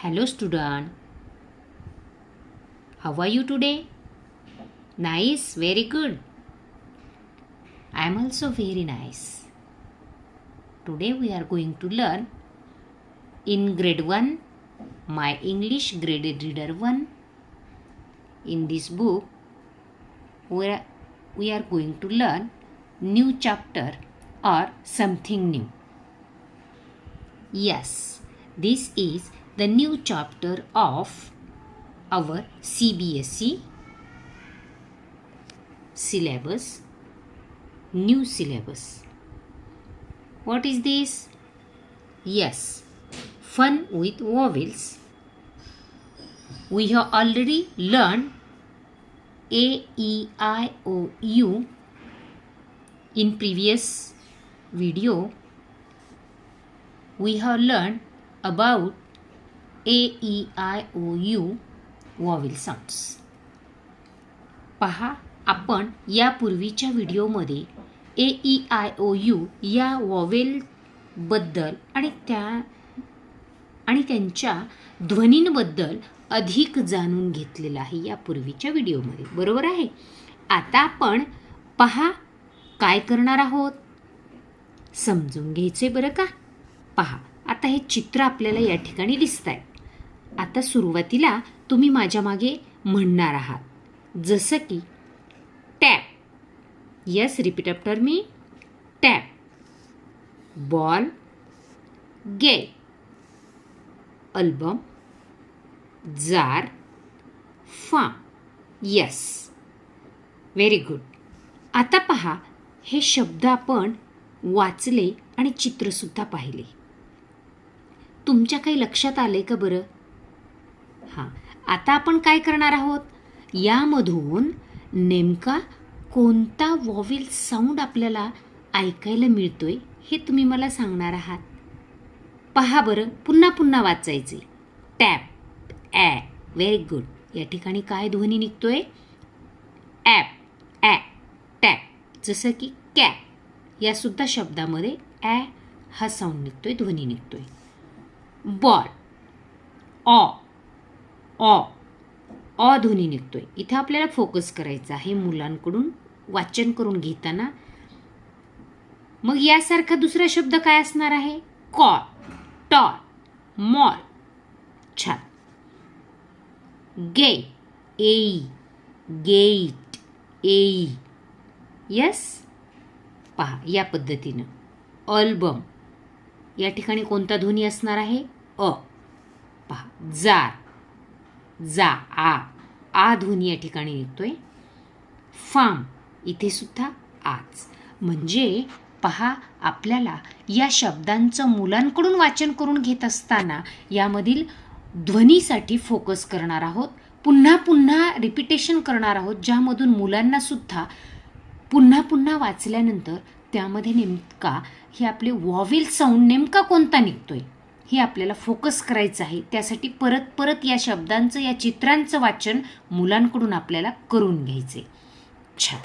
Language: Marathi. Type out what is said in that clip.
Hello, student. How are you today? Nice, very good. I am also very nice. Today we are going to learn in grade 1 my English graded reader 1. In this book, we are, we are going to learn new chapter or something new. Yes, this is the new chapter of our CBSE syllabus, new syllabus. What is this? Yes, fun with vowels. We have already learned A, E, I, O, U in previous video. We have learned about A E I O U vowel sounds पहा आपण यापूर्वीच्या व्हिडिओमध्ये A E I O U या वॉवेलबद्दल आणि त्या आणि त्यांच्या ध्वनींबद्दल अधिक जाणून घेतलेलं आहे यापूर्वीच्या व्हिडिओमध्ये. बरोबर आहे? आता आपण पहा काय करणार आहोत? समजून घ्यायचे बरं का? पहा आता हे चित्र आपल्याला या ठिकाणी दिसत आहे आता सुरुवातीला तुम्ही माझ्या मागे म्हणणार आहात. जसं की tap. Yes repeat after me tap ball गे अल्बम जार फा यस व्हेरी गुड आता पहा हे शब्द आपण वाचले आणि चित्रसुद्धा पाहिले. तुमच्या काही लक्षात आले का बरं? हां. आता आपण काय करणार आहोत? यामधून नेमका कोणता वॉविल साऊंड आपल्याला ऐकायला मिळतोय हे तुम्ही मला सांगणार आहात. पहा बरं पुन्हा पुन्हा वाचायचे. टॅप ॲ व्हेरी गुड. या ठिकाणी काय ध्वनी निघतोय? ॲप ॲ टॅप. जसं की कॅप यासुद्धा शब्दामध्ये ॲ हा साऊंड निघतोय ध्वनी निघतोय. बॉल ऑ ऑ अ ध्वनी आहे इथे आपल्याला फोकस करायचा आहे मुलांकडून वाचन करून घेताना. मग यासारखा दुसरा शब्द काय असणार आहे? कॉ टॉ मॉल. छान. गे एई गेट एई. यस? पहा या पद्धतीनं. अल्बम. या ठिकाणी कोणता ध्वनी असणार आहे? अ. पहा जार. जा आ. आ ध्वनी या ठिकाणी निघतोय फाम इथे सुद्धा आज म्हणजे पहा आपल्याला या शब्दांचं मुलांकडून वाचन करून घेत असताना यामधील ध्वनीसाठी फोकस करणार आहोत. पुन्हा पुन्हा रिपिटेशन करणार आहोत ज्यामधून मुलांनासुद्धा पुन्हा पुन्हा वाचल्यानंतर त्यामध्ये नेमका हे आपले वॉविल साऊंड नेमका कोणता निघतोय? हे आपल्याला फोकस करायचं आहे. त्यासाठी परत परत या शब्दांचं या चित्रांचं वाचन मुलांकडून आपल्याला करून घ्यायचे छान.